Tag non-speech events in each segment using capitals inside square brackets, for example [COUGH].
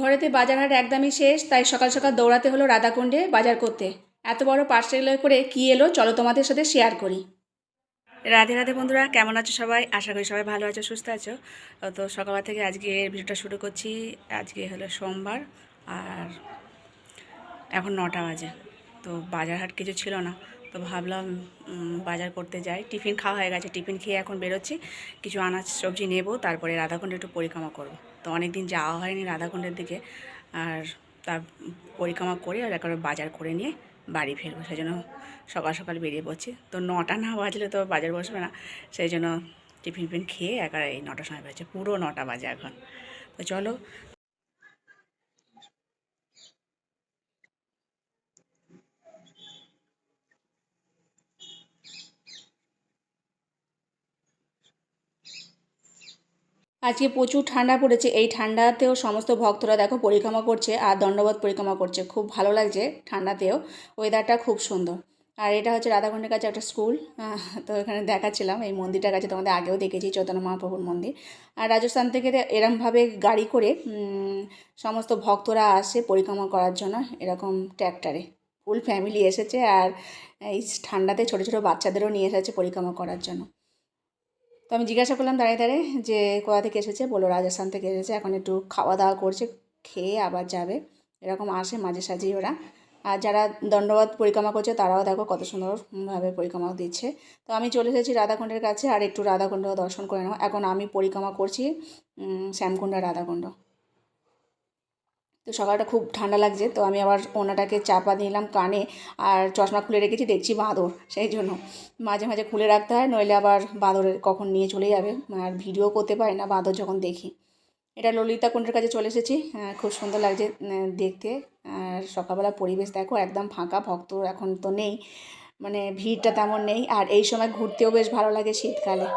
ঘরেতে বাজার হাট একদমই শেষ, তাই সকাল সকাল দৌড়াতে হলো রাধাকুণ্ডে বাজার করতে। এত বড় পার্সেল করে কি এলো, চলো তোমাদের সাথে শেয়ার করি। রাধে রাধে বন্ধুরা, কেমন আছো সবাই? আশা করি সবাই ভালো আছো, সুস্থ আছো। তো সকালবেলা থেকে আজকে ভিডিওটা শুরু করছি। আজকে হলো সোমবার, আর এখন নটা বাজে। তো বাজার হাট কিছু ছিল না, তো ভাবলাম বাজার করতে যাই। টিফিন খাওয়া হয়ে গেছে, টিফিন খেয়ে এখন বেরোচ্ছি। কিছু আনাজ, সবজি নেব, তারপরে রাধাকুণ্ডে একটু পরিক্রমা করব। তো অনেক দিন যাওয়া হয়নি রাধাকুণ্ডের দিকে। আর তার পরিক্রমা করে আর একবার বাজার করে নিয়ে বাড়ি ফিরবো। সেই জন্য সকাল সকাল বেরিয়ে পড়ছি। তো নটা না বাজলে তো বাজার বসবে না। সেই জন্য টিফিন ফিফিন খেয়ে একবার এই নটার সময় বেরোচ্ছে। পুরো নটা বাজে এখন। তো চলো আজকে প্রচুর ঠান্ডা পড়েছে। এই ঠান্ডাতেও সমস্ত ভক্তরা দেখো পরিক্রমা করছে আর দণ্ডবোধ পরিক্রমা করছে। খুব ভালো লাগছে ঠান্ডাতেও। ওয়েদারটা খুব সুন্দর। আর এটা হচ্ছে রাধাকুণ্ডের কাছে একটা স্কুল তো এখানে দেখাচ্ছিলাম। এই মন্দিরটার কাছে তোমাদের আগেও দেখেছি, চৈতন্য মহাপ্রভুর মন্দির। আর রাজস্থান থেকে এরমভাবে গাড়ি করে সমস্ত ভক্তরা আসে পরিক্রমা করার জন্য এরকম ট্র্যাক্টরে ফুল ফ্যামিলি এসেছে আর এই ঠান্ডাতে ছোটো ছোটো বাচ্চাদেরও নিয়ে এসেছে পরিক্রমা করার জন্য। তো আমি জিজ্ঞাসা করলাম দাঁড়িয়ে দাঁড়িয়ে যে কোথা থেকে এসেছে? বলল রাজস্থান থেকে এসেছে। এখন একটু খাওয়া দাওয়া করছে, খেয়ে আবার যাবে। এরকম আসে মাঝে সাঝেই ওরা। আর যারা দণ্ডবাদ পরিক্রমা করছে, তারাও দেখো কত সুন্দরভাবে পরিক্রমা দিচ্ছে। তো আমি চলে এসেছি রাধাকুণ্ডের কাছে, আর একটু রাধাকুণ্ড দর্শন করে নেব। এখন আমি পরিক্রমা করছি শ্যামকুণ্ডা শ্যামকুণ্ড রাধাকুণ্ড। তো সকালটা খুব ঠান্ডা লাগছে, তো আমি আবার ওনাটাকে চাপা দিলাম কানে আর চশমা খুলে রেখেছি, দেখছি বাঁদর, সেই জন্য। মাঝে মাঝে খুলে রাখতে হয়, নইলে আবার বাঁদরের কখন নিয়ে চলে যাবে, আর ভিডিও করতে পারি না বাঁদর যখন দেখি। এটা ললিতা কুণ্ডের কাছে চলে এসেছি খুব সুন্দর লাগছে দেখতে। আর সকালবেলা পরিবেশ দেখো, একদম ফাঁকা, ভক্ত এখন তো নেই মানে ভিড়টা তেমন নেই, আর এই সময় ঘুরতেও বেশ ভালো লাগে শীতকালে।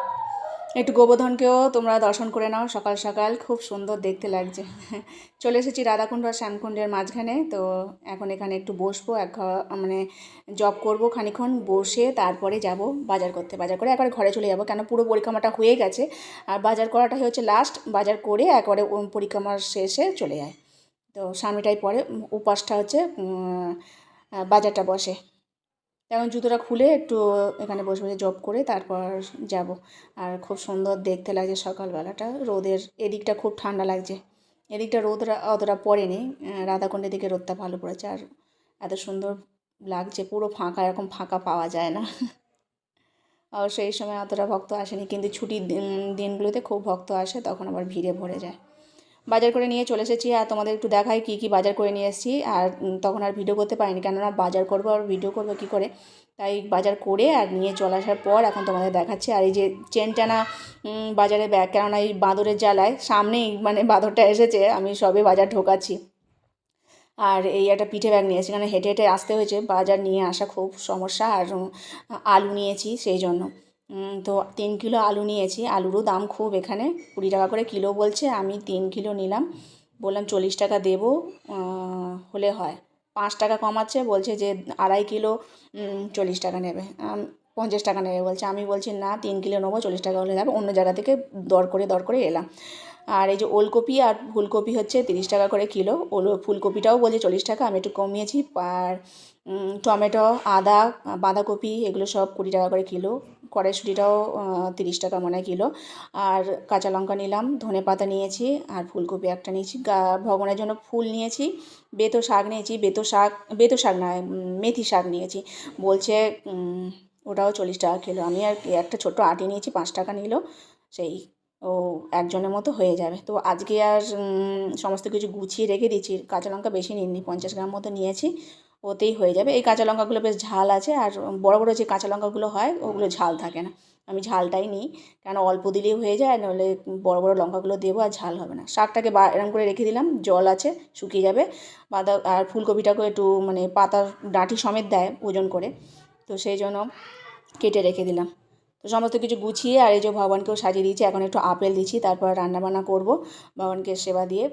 একটু গোবর্ধনকেও তোমরা দর্শন করে নাও, সকাল সকাল। খুব সুন্দর দেখতে লাগছে। চলে এসেছি রাধাকুণ্ড আর শ্যামকুণ্ডের মাঝখানে। তো এখন এখানে একটু বসবো, এক মানে জব করব খানিক্ষণ, বসে তারপরে যাব বাজার করতে। বাজার করে একবারে ঘরে চলে যাব, কেন পুরো পরিক্রমাটা হয়ে গেছে। আর বাজার করাটাই হচ্ছে লাস্ট বাজার করে একবারে পরিক্রমার শেষে চলে যায়। তো স্বামীটাই পরে, উপাসটা হচ্ছে বাজারটা বসে। এখন জুতোটা খুলে একটু এখানে বসে বসে জব করে তারপর যাব। আর খুব সুন্দর দেখতে লাগছে সকালবেলাটা। রোদের এদিকটা খুব ঠান্ডা লাগছে। এদিকটা রোদ অতটা পড়েনি। রাধাকুণ্ডের দিকে রোদটা ভালো পড়েছে। আর এত সুন্দর লাগছে, পুরো ফাঁকা, এরকম ফাঁকা পাওয়া যায় না। অবশ্য এই সময় অতটা ভক্ত আসেনি, কিন্তু ছুটির দিন- দিনগুলোতে খুব ভক্ত আসে, তখন আবার ভিড়ে ভরে যায়। বাজার করে নিয়ে চলে এসেছি আর তোমাদের একটু দেখাই কী কী বাজার করে নিয়ে এসেছি। আর তখন আর ভিডিও করতে পারিনি, কেননা বাজার করব আর ভিডিও করব কী করে? তাই বাজার করে আর নিয়ে চলে আসার পর এখন তোমাদের দেখাচ্ছি। আর এই যে চেন টানা বাজারে ব্যাগ কেননা এই বাঁদরের জ্বালায়, সামনেই মানে বাঁদরটা এসেছে, আমি সবে বাজার ঢোকাচ্ছি। আর এই একটা পিঠে ব্যাগ নিয়েছি কারণ হেঁটে হেঁটে আসতে হয়েছে, বাজার নিয়ে আসা খুব সমস্যা, আর আলু নিয়েছি সেই জন্য। তো তিন কিলো আলু নিয়েছি। আলুরও দাম খুব এখানে। কুড়ি টাকা করে কিলো বলছে, আমি তিন কিলো নিলাম। বললাম চল্লিশ টাকা দেবো হলে হয়। পাঁচ টাকা কমাচ্ছে, বলছে যে আড়াই কিলো চল্লিশ টাকা নেবে। পঞ্চাশ টাকা নেবে বলছে। আমি বলছি, না, তিন কিলো নেব, চল্লিশ টাকা হলে যাবে। অন্য জায়গা থেকে দর করে দর করে এলাম। আর এই যে ওলকপি আর ফুলকপি হচ্ছে তিরিশ টাকা করে কিলো। ওল, ফুলকপিটাও বলছে চল্লিশ টাকা, আমি একটু কমিয়েছি। আর টমেটো, আদা, বাঁধাকপি, এগুলো সব কুড়ি টাকা করে কিলো। কড়াইশুঁটিটাও তিরিশ টাকা মনে কিলো। আর কাঁচা লঙ্কা নিলাম, ধনে পাতা নিয়েছি, আর ফুলকপি একটা নিয়েছি। ভগবানের জন্য ফুল নিয়েছি, বেতো শাক নিয়েছি, বেতো শাক বেতো শাক না মেথি শাক নিয়েছি। বলছে ওটাও চল্লিশ টাকা কিলো। আমি আর একটা ছোট্ট আটি নিয়েছি, পাঁচ টাকা নিল। সেই, ও একজনের মতো হয়ে যাবে। তো আজকে আর সমস্ত কিছু গুছিয়ে রেখে দিচ্ছি কাঁচা লঙ্কা বেশি নিইনি, পঞ্চাশ গ্রাম মতো নিয়েছি। ওতেই হয়ে যাবে। এই কাঁচা লঙ্কাগুলো বেশ ঝাল আছে আর বড় বড় যে কাঁচা লঙ্কাগুলো হয়, ওগুলো ঝাল থাকে না। আমি ঝালটাই নিই, কেন অল্প দিলেই হয়ে যায় নাহলে বড় বড় লঙ্কাগুলো দেবো আর ঝাল হবে না। শাকটাকে বা এরম করে রেখে দিলাম, জল আছে, শুকিয়ে যাবে। বাঁধা আর ফুলকপিটাকে একটু মানে পাতার ডাঁটি সমেত দেয় ওজন করে। তো সেই জন্য কেটে রেখে দিলাম। তো সমস্ত কিছু গুছিয়ে আর এই যে ভগবানকেও সাজিয়ে দিয়েছি এখন একটু আপেল দিচ্ছি তারপর রান্নাবান্না করব। ভগবানকে সেবা দিয়ে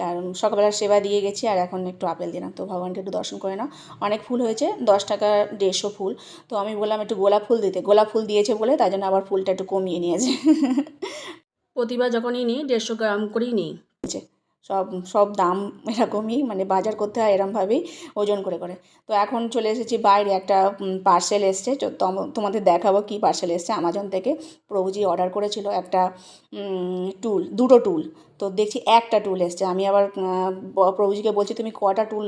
তার সকালবেলার সেবা দিয়ে গেছি আর এখন একটু আপেল দিলাম। তো ভগবানকে একটু দর্শন করে নাও। অনেক ফুল হয়েছে দশ টাকা দেড়শো ফুল। তো আমি বললাম একটু গোলাপ ফুল দিতে গোলাপ ফুল দিয়েছে বলে তাই জন্য আবার ফুলটা একটু কমিয়ে নিয়েছে। প্রতিবার যখনই নিই দেড়শো গ্রাম করেই নিই। সব সব দাম এরকমই মানে বাজার করতে হয় এরমভাবেই ওজন করে করে। তো এখন চলে এসেছি বাইরে, একটা পার্সেল এসছে তোমাদের দেখাবো কি পার্সেল এসছে আমাজন থেকে। প্রভুজি অর্ডার করেছিল একটা টুল দুটো টুল তো দেখছি একটা টুল এসছে। আমি আবার প্রভুজিকে বলছি, তুমি কটা টুল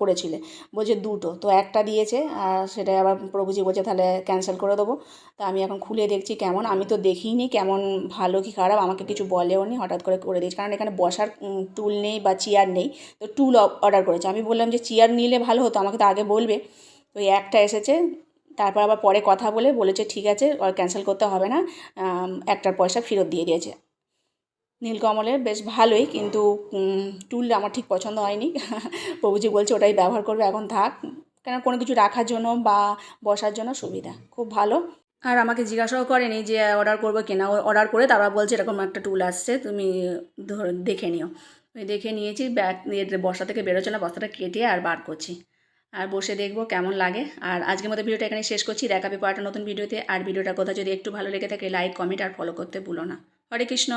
করেছিলে? বলছে, দুটো। তো একটা দিয়েছে, আর সেটা আবার প্রভুজি বলছে, তাহলে ক্যান্সেল করে দেবো। তা আমি এখন খুলে দেখছি কেমন। আমি তো দেখিনি কেমন ভালো কি খারাপ, আমাকে কিছু বলেও নি, হঠাৎ করে করে দিয়েছে। কারণ এখানে বসার টুল নেই বা চেয়ার নেই, তো টুল অর্ডার করেছে। আমি বললাম যে চেয়ার নিলে ভালো হতো, আমাকে তো আগে বলবে। তো একটা এসেছে, তারপর আবার পরে কথা বলে বলেছে, ঠিক আছে ক্যান্সেল করতে হবে না। একটার পয়সা ফেরত দিয়ে দিয়েছে। নীলকমলের বেশ ভালোই, কিন্তু টুল আমার ঠিক পছন্দ হয়নি। [LAUGHS] প্রভুজি বলছে ওটাই ব্যবহার করবে, এখন থাক। কেন, কোনো কিছু রাখার জন্য বা বসার জন্য সুবিধা, খুব ভালো। আর আমাকে জিজ্ঞাসাও করেনি যে অর্ডার করব কিনা। অর্ডার করে তারা বলছে, এরকম একটা টুল আসছে, তুমি দেখে নিও। আমি দেখে নিয়েছি, ব্যাগ বস্তা থেকে বেরোচ্ছে না, বস্তাটা কেটে আর বার করছি। আর বসে দেখব কেমন লাগে। আর আজকের মতো ভিডিওটা এখানে শেষ করছি। দেখাবে একটা নতুন ভিডিওতে। আর ভিডিওটা কোথাও যদি একটু ভালো লেগে থাকে লাইক কমেন্ট আর ফলো করতে ভুলো না। হরে কৃষ্ণ!